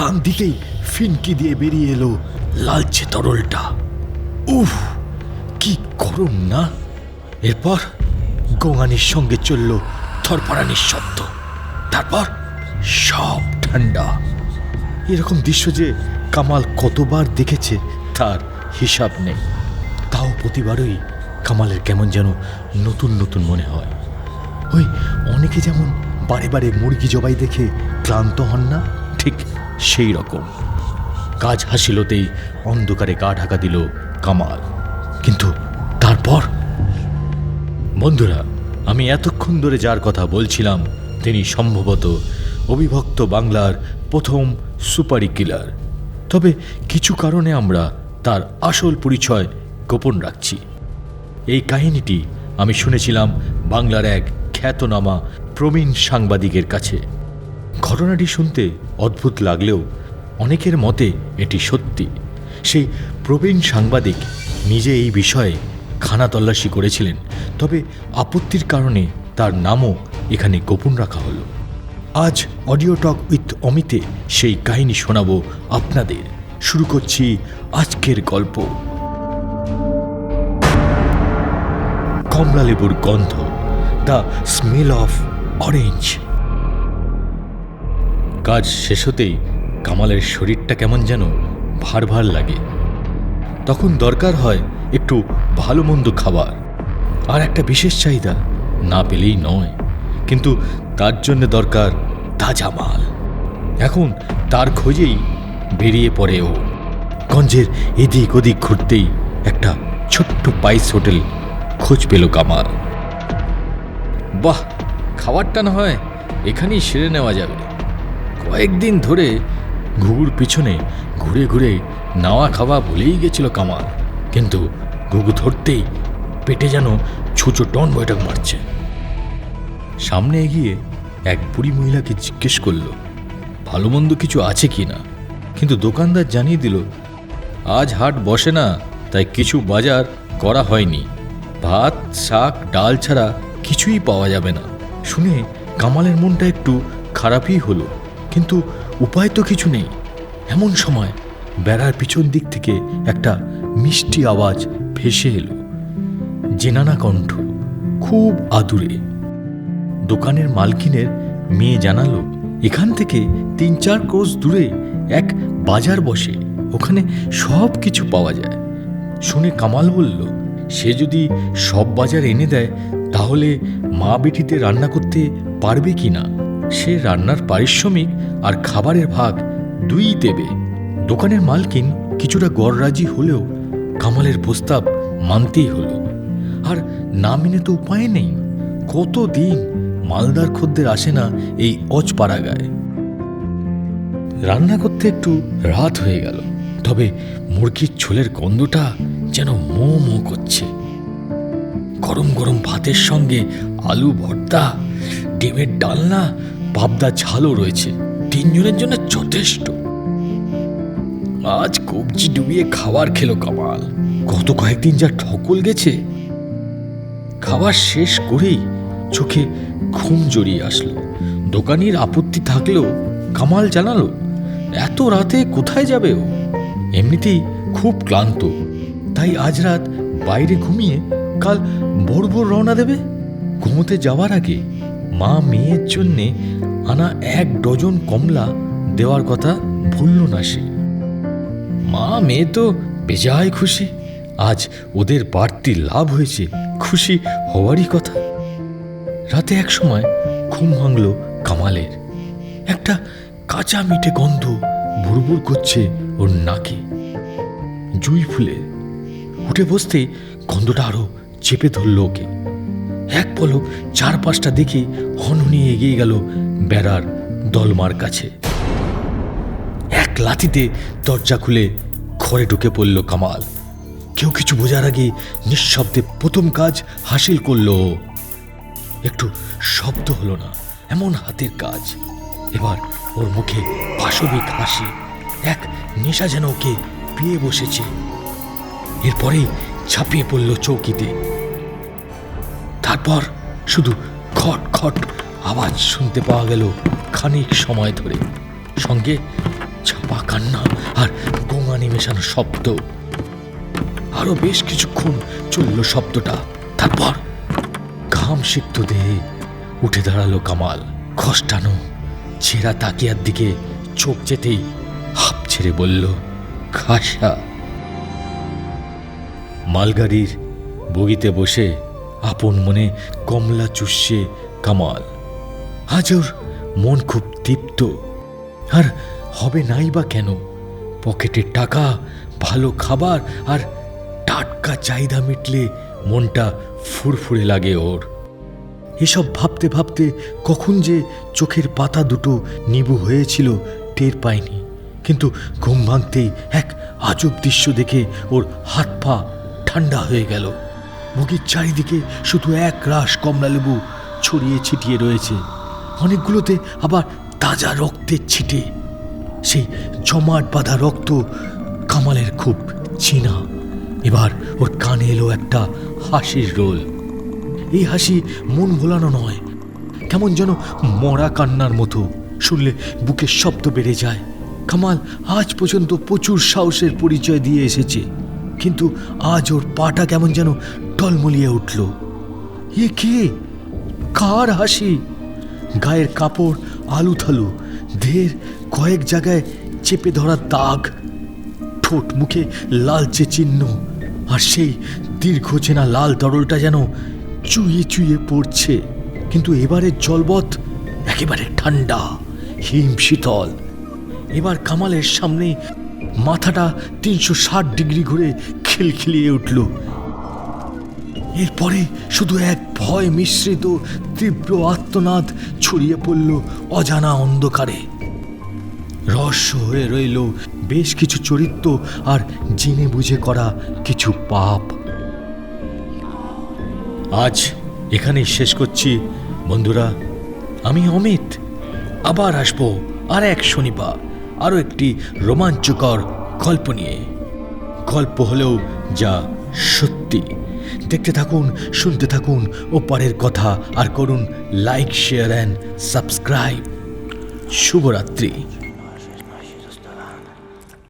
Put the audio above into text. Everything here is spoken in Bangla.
টান দিতেই ফিনকি দিয়ে বেরিয়ে এলো লালচে তরলটা। উফ, কি গরম না? এরপর গোঙানির সঙ্গে চলল থরপড়ানির শব্দ। তারপর সব ঠান্ডা। এরকম দৃশ্য যে কামাল কতবার দেখেছে তার হিসাব নেই। তাও প্রতিবারই কামালের কেমন যেন নতুন নতুন মনে হয়। ওই অনেকে যেমন বারে বারে মুরগি জবাই দেখে ক্লান্ত হন না? ঠিক সেই রকম। কাজ হাসিলতেই অন্ধকারে গা ঢাকা দিল কামাল। কিন্তু তারপর? বন্ধুরা, আমি এতক্ষণ ধরে যার কথা বলছিলাম, তিনি সম্ভবত অবিভক্ত বাংলার প্রথম সুপারি কিলার। তবে কিছু কারণে আমরা তার আসল পরিচয় গোপন রাখছি। এই কাহিনীটি আমি শুনেছিলাম বাংলার এক খ্যাতনামা প্রবীণ সাংবাদিকের কাছে। ঘটনাটি শুনতে অদ্ভুত লাগলেও অনেকের মতে এটি সত্যি। সেই প্রবীণ সাংবাদিক নিজে এই বিষয়ে খানা তল্লাশি করেছিলেন, তবে আপত্তির কারণে তার নামও এখানে গোপন রাখা হলো। আজ অডিও টক উইথ অমিতে সেই কাহিনী শোনাবো আপনাদের। শুরু করছি আজকের গল্প। কমলালেবুর গন্ধ, দ্য স্মেল অফ অরেঞ্জ। কাজ শেষ হতেই কামালের শরীরটা কেমন যেন ভার ভার লাগে। তখন দরকার হয় একটু ভালো মন্দ খাবার। আর একটা বিশেষ চাহিদা না পেলেই নয়, কিন্তু তার জন্য দরকার তাজা মাল। এখন তার খোঁজেই বেরিয়ে পড়ে ও। গঞ্জের এদিক ওদিক ঘুরতেই একটা ছোট্ট পাইস হোটেল খোঁজ পেল কামাল। বাহ, খাবারটা না হয় এখানেই সেরে নেওয়া যাবে। কয়েকদিন ধরে ঘুঘুর পিছনে ঘুরে ঘুরে নাওয়া খাওয়া ভুলেই গেছিল কামাল। কিন্তু ঘুঘু ধরতেই পেটে যেন ছুঁচো টন বৈঠক মারছে। সামনে এগিয়ে এক বুড়ি মহিলাকে জিজ্ঞেস করল, ভালো মন্দ কিছু আছে কি না? কিন্তু দোকানদার জানিয়ে দিল, আজ হাট বসে না, তাই কিছু বাজার করা হয়নি। ভাত, শাক, ডাল ছাড়া কিছুই পাওয়া যাবে না। শুনে কামালের মনটা একটু খারাপই হলো। কিন্তু উপায় তো কিছু নেই। এমন সময় বেড়ার পিছন দিক থেকে একটা মিষ্টি আওয়াজ ভেসে এলো। জেনানা কণ্ঠ খুব আদুরে। দোকানের মালকিনের মেয়ে জানালো, এখান থেকে তিন চার ক্রোশ দূরে এক বাজার বসে, ওখানে সব কিছু পাওয়া যায়। শুনে কামাল বলল, সে যদি সব বাজার এনে দেয়, তাহলে মা বেটিতে রান্না করতে পারবে কি না? সে রান্নার পারিশ্রমিক আর খাবারের ভাগ দুই দেবে। দোকানের মালকিন কিছুটা গড়রাজি হলেও কামালের প্রস্তাব মানতেই হলো। আর না মেনে তো উপায় নেই। কতদিন মালদার খদ্দের আসে না এই অজপাড়া গায়ে রান্না করতে একটু রাত হয়ে গেল। তবে মুরগির ছোলের গন্ধটা যেন মো মো করছে। গরম গরম ভাতের সঙ্গে আলু ভর্তা, ডিমের ডালনা পাবদা ঝালও রয়েছে। তিনজনের জন্য যথেষ্ট। আজ কবজি ডুবিয়ে খাবার খেলো কামাল। গত কয়েকদিন যা ঠকল গেছে, খাবার শেষ করেই চোখে ঘুম জড়িয়ে আসলো। দোকানির আপত্তি থাকলেও কামাল জানালো, এত রাতে কোথায় যাবে ও? এমনিতেই খুব ক্লান্ত। তাই আজ রাত বাইরে ঘুমিয়ে কাল ভোর ভোর রওনা দেবে? ঘুমোতে যাওয়ার আগে মা মেয়ের জন্যে আনা এক ডজন কমলা দেওয়ার কথা ভুলল না সে। মা মেয়ে তো বেজায় খুশি। আজ ওদের বাড়তি লাভ হয়েছে, খুশি হওয়ারই কথা। রাতে এক সময় ঘুম ভাঙল কামালের। একটা কাঁচা মিঠে গন্ধ বুড়বুড় করছে ওর নাকে। জুই ফুলে উঠে বসতে গন্ধটা আরও চেপে ধরল ওকে। এক পলক চার পাঁচটা দেখে হনহনিয়ে এগিয়ে গেল বেড়ার দলমার কাছে। এক লাথিতে দরজা খুলে ঘরে ঢুকে পড়ল কামাল। কেউ কিছু বোঝার আগে নিঃশব্দে প্রথম কাজ হাসিল করল। একটু শব্দ হলো না, এমন হাতের কাজ। এবার ওর মুখে পাশবিক হাসি, এক নেশা যেন ওকে পেয়ে বসেছে। এরপরেই ঝাঁপিয়ে পড়ল চৌকিতে। তারপর শুধু খট খট আওয়াজ শুনতে পাওয়া গেল খানিক সময় ধরে। সঙ্গে চাপা কান্না আর গোঙানি মেশানো শব্দ। আরও বেশ কিছুক্ষণ চলল শব্দটা। তারপর ঘাম সিক্ত দেহে উঠে দাঁড়াল কামাল। খসটানো ছেঁড়া তাকিয়ার দিকে চোখ যেতেই হাঁপ ছেড়ে বলল, খাসা। মালগাড়ির বগিতে বসে আপন মনে কমলা চুষছে কামাল। আজ ওর মন খুব তৃপ্ত। আর হবে নাই বা কেন? পকেটে টাকা, ভালো খাবার আর টাটকা চাহিদা মিটলে মনটা ফুরফুরে লাগে ওর। এসব ভাবতে ভাবতে কখন যে চোখের পাতা দুটো নিবু হয়েছিল টের পায়নি কিন্তু ঘুম ভাঙতেই এক আজব দৃশ্য দেখে ওর হাত পা ঠান্ডা হয়ে গেল। বগির চারিদিকে শুধু এক রাস কমলালেবু ছড়িয়ে ছিটিয়ে রয়েছে। অনেকগুলোতে আবার তাজা রক্তের ছিটে। সেই জমাট বাঁধা রক্ত কামালের খুব চেনা। এবার ওর কানে এলো একটা হাসির রোল। এই হাসি মন ভোলানো নয়, কেমন যেন মরা কান্নার মতো। শুনলে বুকের শব্দ বেড়ে যায়। কামাল আজ পর্যন্ত প্রচুর সাহসের পরিচয় দিয়ে এসেছে, কিন্তু আজ ওর পাটা কেমন যেন টলমলিয়ে উঠল। এ কে? কার হাসি? গায়ের কাপড় আলু থালু দেহের কয়েক জায়গায় চেপে ধরা দাগ, ঠোঁট মুখে লালচে চিহ্ন, আর সেই দীর্ঘ চেনা লাল তরলটা যেন চুইয়ে চুইয়ে পড়ছে। কিন্তু এবারের জলবৎ, একেবারে ঠান্ডা, হিম শীতল। এবার কামালের সামনে মাথাটা তিনশো ষাট ডিগ্রি ঘুরে খিলখিলিয়ে উঠল। এরপরে শুধু এক ভয় মিশ্রিত তীব্র আত্মনাদ ছড়িয়ে পড়ল অজানা অন্ধকারে। রহস্য হয়ে রইল বেশ কিছু চরিত্র আর জেনে বুঝে করা কিছু পাপ। আজ এখানেই শেষ করছি। বন্ধুরা, আমি অমিত। আবার আসব আর এক শনিবার, আরও একটি রোমাঞ্চকর গল্প নিয়ে। গল্প হলেও যা সত্যি। দেখতে থাকুন শুনতে থাকুন ও পরের কথা আর করুন লাইক শেয়ার অ্যান্ড সাবস্ক্রাইব শুভরাত্রি।